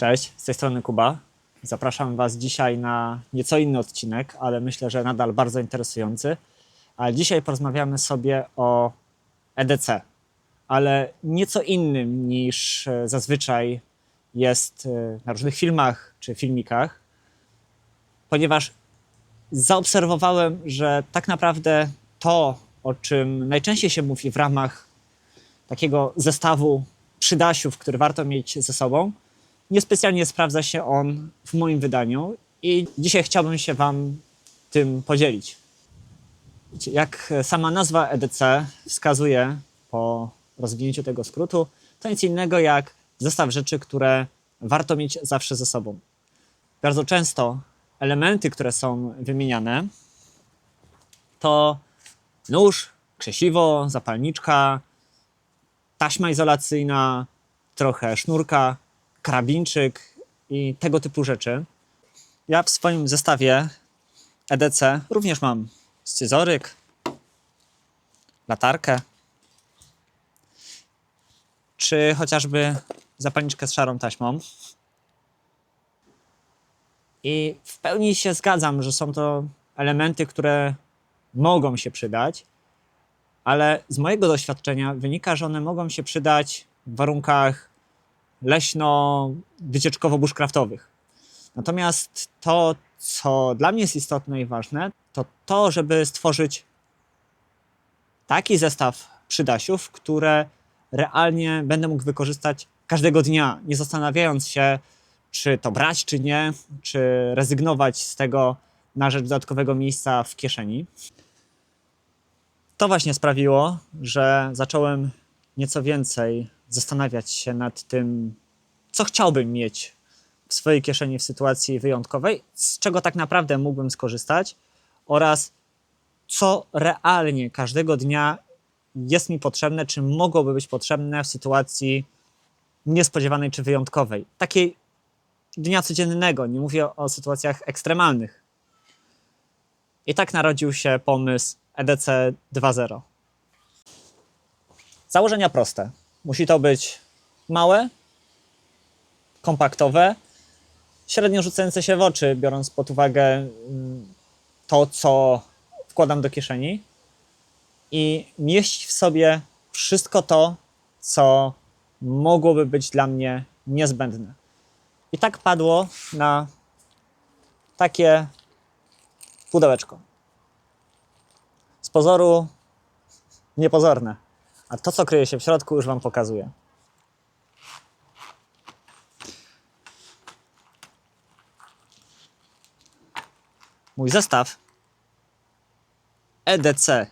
Cześć, z tej strony Kuba. Zapraszam Was dzisiaj na nieco inny odcinek, ale myślę, że nadal bardzo interesujący. A dzisiaj porozmawiamy sobie o EDC, ale nieco innym niż e, zazwyczaj jest e, na różnych filmach czy filmikach, ponieważ zaobserwowałem, że tak naprawdę to, o czym najczęściej się mówi w ramach takiego zestawu przydasiów, który warto mieć ze sobą, niespecjalnie sprawdza się on w moim wydaniu i dzisiaj chciałbym się Wam tym podzielić. Jak sama nazwa EDC wskazuje po rozwinięciu tego skrótu, to nic innego jak zestaw rzeczy, które warto mieć zawsze ze sobą. Bardzo często elementy, które są wymieniane, to nóż, krzesiwo, zapalniczka, taśma izolacyjna, trochę sznurka, karabinczyk i tego typu rzeczy. Ja w swoim zestawie EDC również mam scyzoryk, latarkę, czy chociażby zapalniczkę z szarą taśmą. I w pełni się zgadzam, że są to elementy, które mogą się przydać, ale z mojego doświadczenia wynika, że one mogą się przydać w warunkach leśno-wycieczkowo-bushcraftowych. Natomiast to, co dla mnie jest istotne i ważne, to to, żeby stworzyć taki zestaw przydasiów, które realnie będę mógł wykorzystać każdego dnia, nie zastanawiając się, czy to brać, czy nie, czy rezygnować z tego na rzecz dodatkowego miejsca w kieszeni. To właśnie sprawiło, że zacząłem nieco więcej zastanawiać się nad tym, co chciałbym mieć w swojej kieszeni w sytuacji wyjątkowej, z czego tak naprawdę mógłbym skorzystać oraz co realnie każdego dnia jest mi potrzebne, czy mogłoby być potrzebne w sytuacji niespodziewanej czy wyjątkowej. Takiej dnia codziennego, nie mówię o, sytuacjach ekstremalnych. I tak narodził się pomysł EDC 2.0. Założenia proste. Musi to być małe, kompaktowe, średnio rzucające się w oczy, biorąc pod uwagę mm, to, co wkładam do kieszeni i mieścić w sobie wszystko to, co mogłoby być dla mnie niezbędne. I tak padło na takie pudełeczko. Z pozoru niepozorne, a to, co kryje się w środku, już Wam pokazuję. Mój zestaw EDC,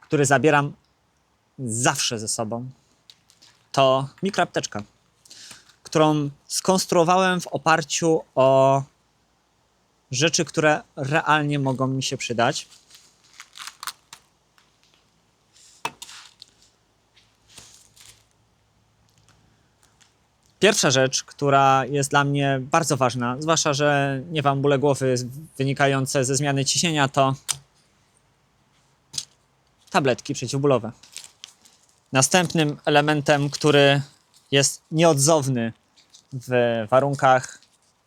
który zabieram zawsze ze sobą, to mikroapteczka, którą skonstruowałem w oparciu o rzeczy, które realnie mogą mi się przydać. Pierwsza rzecz, która jest dla mnie bardzo ważna, zwłaszcza, że nie mam bóle głowy wynikające ze zmiany ciśnienia, to tabletki przeciwbólowe. Następnym elementem, który jest nieodzowny w warunkach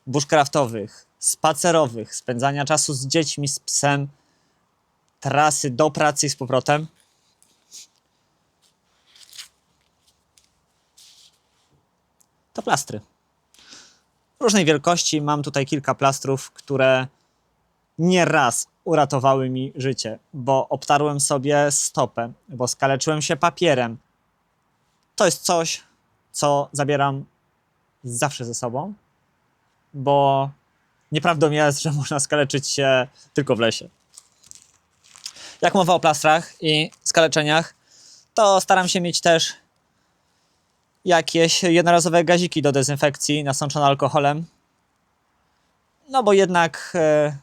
bushcraftowych, spacerowych, spędzania czasu z dziećmi, z psem, trasy do pracy i z powrotem, to plastry. Różnej wielkości mam tutaj kilka plastrów, które nieraz uratowały mi życie, bo obtarłem sobie stopę, bo skaleczyłem się papierem. To jest coś, co zabieram zawsze ze sobą, bo nieprawdą jest, że można skaleczyć się tylko w lesie. Jak mowa o plastrach i skaleczeniach, to staram się mieć też jakieś jednorazowe gaziki do dezynfekcji nasączone alkoholem. No bo jednak e,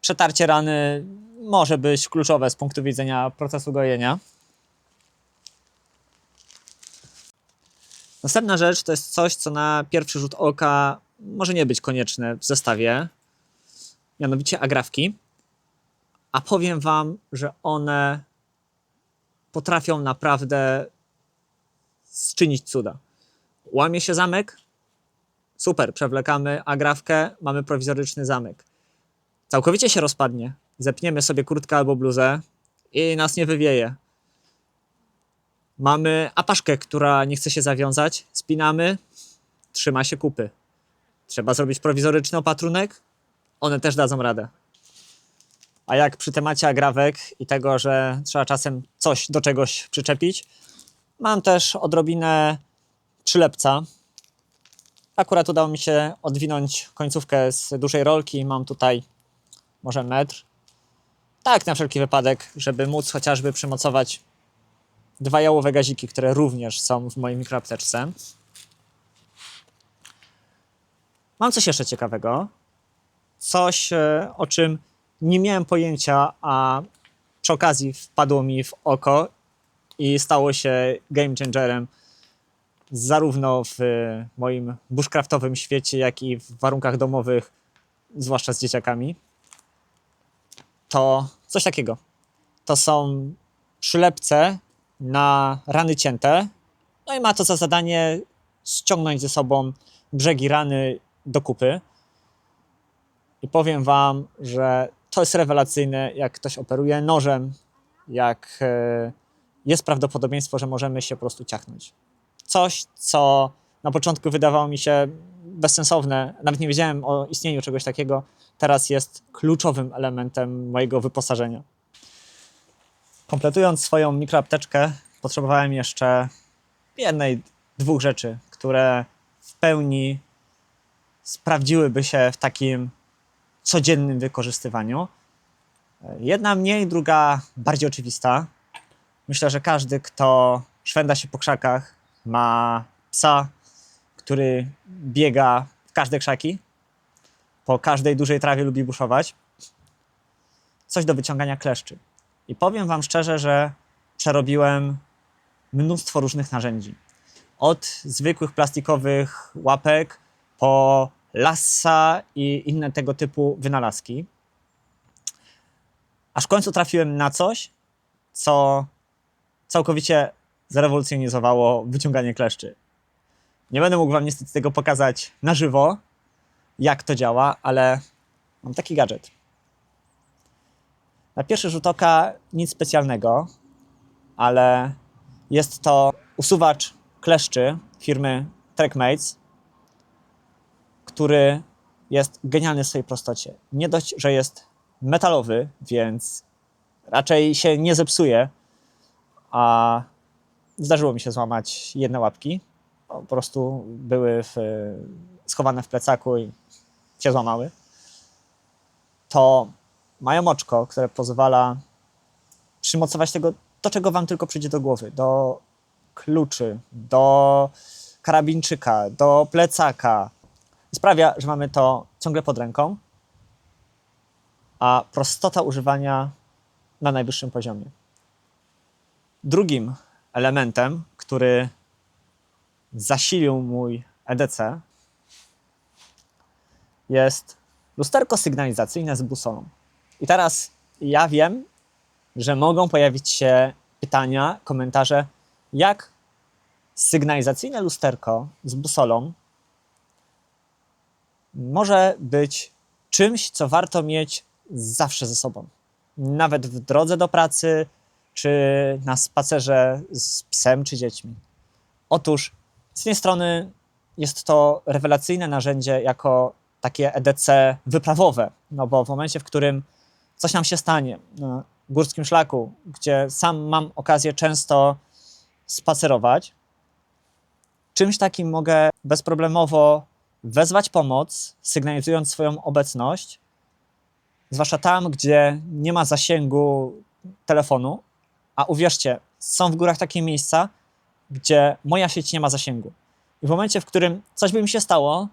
przetarcie rany może być kluczowe z punktu widzenia procesu gojenia. Następna rzecz to jest coś, co na pierwszy rzut oka może nie być konieczne w zestawie, mianowicie agrafki. A powiem Wam, że one potrafią naprawdę zczynić cuda. Łamie się zamek? Super, przewlekamy agrafkę, mamy prowizoryczny zamek. Całkowicie się rozpadnie. Zepniemy sobie kurtkę albo bluzę i nas nie wywieje. Mamy apaszkę, która nie chce się zawiązać. Spinamy, trzyma się kupy. Trzeba zrobić prowizoryczny opatrunek, one też dadzą radę. A jak przy temacie agrawek i tego, że trzeba czasem coś do czegoś przyczepić, mam też odrobinę przylepca. Akurat udało mi się odwinąć końcówkę z dużej rolki. Mam tutaj może metr. Tak, na wszelki wypadek, żeby móc chociażby przymocować dwa jałowe gaziki, które również są w mojej mikroapteczce. Mam coś jeszcze ciekawego. Coś, e, o czym nie miałem pojęcia, a przy okazji wpadło mi w oko i stało się game changerem zarówno w moim bushcraftowym świecie, jak i w warunkach domowych, zwłaszcza z dzieciakami. To coś takiego. To są przylepce na rany cięte. No i ma to za zadanie ściągnąć ze sobą brzegi rany do kupy. I powiem Wam, że to jest rewelacyjne, jak ktoś operuje nożem, jak e, jest prawdopodobieństwo, że możemy się po prostu ciachnąć. Coś, co na początku wydawało mi się bezsensowne, nawet nie wiedziałem o istnieniu czegoś takiego, teraz jest kluczowym elementem mojego wyposażenia. Kompletując swoją mikroapteczkę, potrzebowałem jeszcze jednej, dwóch rzeczy, które w pełni sprawdziłyby się w takim codziennym wykorzystywaniu. Jedna mniej, druga bardziej oczywista. Myślę, że każdy, kto szwenda się po krzakach, ma psa, który biega w każde krzaki, po każdej dużej trawie lubi buszować. Coś do wyciągania kleszczy. I powiem Wam szczerze, że przerobiłem mnóstwo różnych narzędzi. Od zwykłych plastikowych łapek po lassa i inne tego typu wynalazki. Aż w końcu trafiłem na coś, co całkowicie zrewolucjonizowało wyciąganie kleszczy. Nie będę mógł Wam niestety tego pokazać na żywo, jak to działa, ale mam taki gadżet. Na pierwszy rzut oka nic specjalnego, ale jest to usuwacz kleszczy firmy Trackmates, który jest genialny w swojej prostocie. Nie dość, że jest metalowy, więc raczej się nie zepsuje, a zdarzyło mi się złamać jedne łapki. Po prostu były w, schowane w plecaku i się złamały. To mają oczko, które pozwala przymocować tego, do czego wam tylko przyjdzie do głowy. Do kluczy, do karabinczyka, do plecaka. Sprawia, że mamy to ciągle pod ręką, a prostota używania na najwyższym poziomie. Drugim elementem, który zasilił mój EDC, jest lusterko sygnalizacyjne z busolą. I teraz ja wiem, że mogą pojawić się pytania, komentarze, jak sygnalizacyjne lusterko z busolą może być czymś, co warto mieć zawsze ze sobą. Nawet w drodze do pracy, czy na spacerze z psem czy dziećmi. Otóż z jednej strony jest to rewelacyjne narzędzie jako takie EDC wyprawowe, no bo w momencie, w którym coś nam się stanie na górskim szlaku, gdzie sam mam okazję często spacerować, czymś takim mogę bezproblemowo wezwać pomoc, sygnalizując swoją obecność, zwłaszcza tam, gdzie nie ma zasięgu telefonu, a uwierzcie, są w górach takie miejsca, gdzie moja sieć nie ma zasięgu. I w momencie, w którym coś by mi się stało,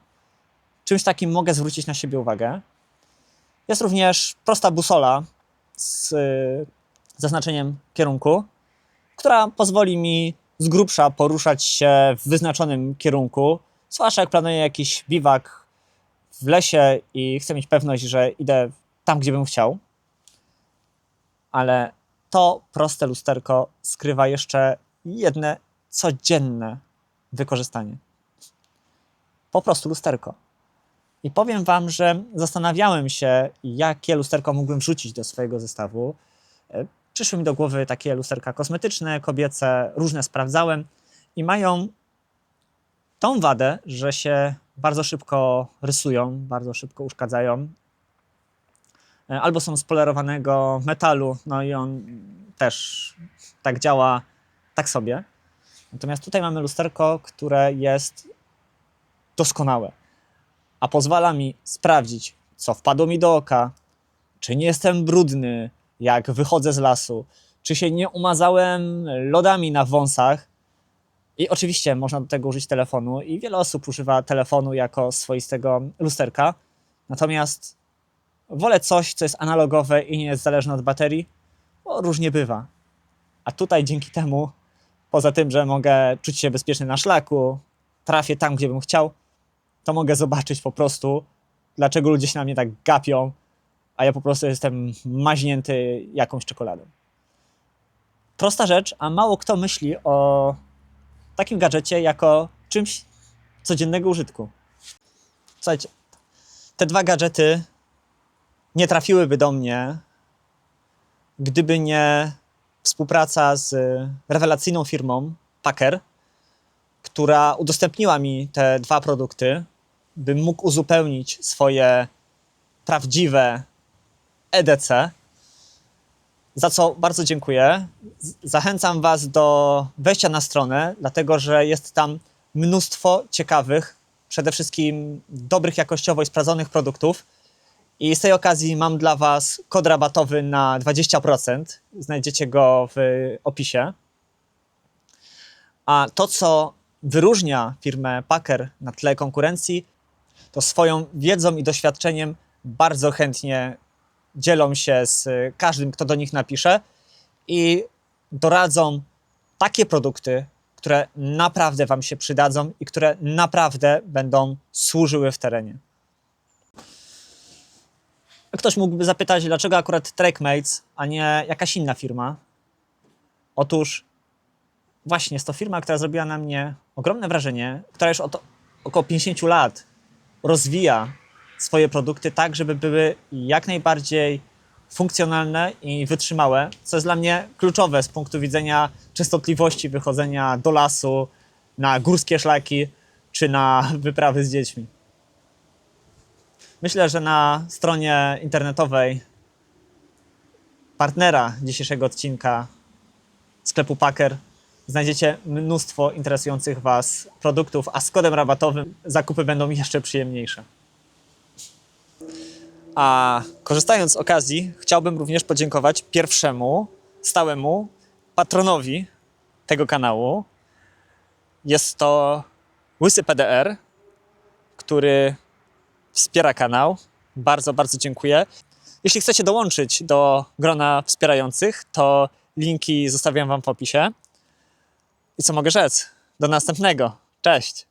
czymś takim mogę zwrócić na siebie uwagę. Jest również prosta busola z y, zaznaczeniem kierunku, która pozwoli mi z grubsza poruszać się w wyznaczonym kierunku, zwłaszcza jak planuję jakiś biwak w lesie i chcę mieć pewność, że idę tam, gdzie bym chciał. Ale to proste lusterko skrywa jeszcze jedne codzienne wykorzystanie. po prostu lusterko. I powiem Wam, że zastanawiałem się, jakie lusterko mógłbym wrzucić do swojego zestawu. E, Przyszły mi do głowy takie lusterka kosmetyczne, kobiece, różne sprawdzałem i mają tą wadę, że się bardzo szybko rysują, bardzo szybko uszkadzają. E, Albo są z polerowanego metalu, no i on też tak działa tak sobie. Natomiast tutaj mamy lusterko, które jest doskonałe, a pozwala mi sprawdzić, co wpadło mi do oka, czy nie jestem brudny, jak wychodzę z lasu, czy się nie umazałem lodami na wąsach. I oczywiście można do tego użyć telefonu, i wiele osób używa telefonu jako swoistego lusterka. Natomiast wolę coś, co jest analogowe i nie jest zależne od baterii, bo różnie bywa. A tutaj dzięki temu, poza tym, że mogę czuć się bezpieczny na szlaku, trafię tam, gdzie bym chciał, to mogę zobaczyć po prostu, dlaczego ludzie się na mnie tak gapią, a ja po prostu jestem maźnięty jakąś czekoladą. Prosta rzecz, a mało kto myśli o takim gadżecie jako czymś codziennego użytku. Słuchajcie, te dwa gadżety nie trafiłyby do mnie, gdyby nie współpraca z rewelacyjną firmą Packer, która udostępniła mi te dwa produkty, bym mógł uzupełnić swoje prawdziwe EDC, za co bardzo dziękuję. Zachęcam Was do wejścia na stronę, dlatego że jest tam mnóstwo ciekawych, przede wszystkim dobrych jakościowo i sprawdzonych produktów. I z tej okazji mam dla Was kod rabatowy na 20%. Znajdziecie go w opisie. A to, co wyróżnia firmę Packer na tle konkurencji, to swoją wiedzą i doświadczeniem bardzo chętnie dzielą się z każdym, kto do nich napisze i doradzą takie produkty, które naprawdę Wam się przydadzą i które naprawdę będą służyły w terenie. Ktoś mógłby zapytać, dlaczego akurat Trackmates, a nie jakaś inna firma? Otóż właśnie jest to firma, która zrobiła na mnie ogromne wrażenie, która już od około 50 lat rozwija swoje produkty tak, żeby były jak najbardziej funkcjonalne i wytrzymałe, co jest dla mnie kluczowe z punktu widzenia częstotliwości wychodzenia do lasu, na górskie szlaki czy na wyprawy z dziećmi. Myślę, że na stronie internetowej partnera dzisiejszego odcinka sklepu Packer znajdziecie mnóstwo interesujących Was produktów, a z kodem rabatowym zakupy będą jeszcze przyjemniejsze. A korzystając z okazji, chciałbym również podziękować pierwszemu stałemu patronowi tego kanału. Jest to Łysy PDR, który wspiera kanał. Bardzo, bardzo dziękuję. Jeśli chcecie dołączyć do grona wspierających, to linki zostawiam Wam w opisie. I co mogę rzec? Do następnego. Cześć!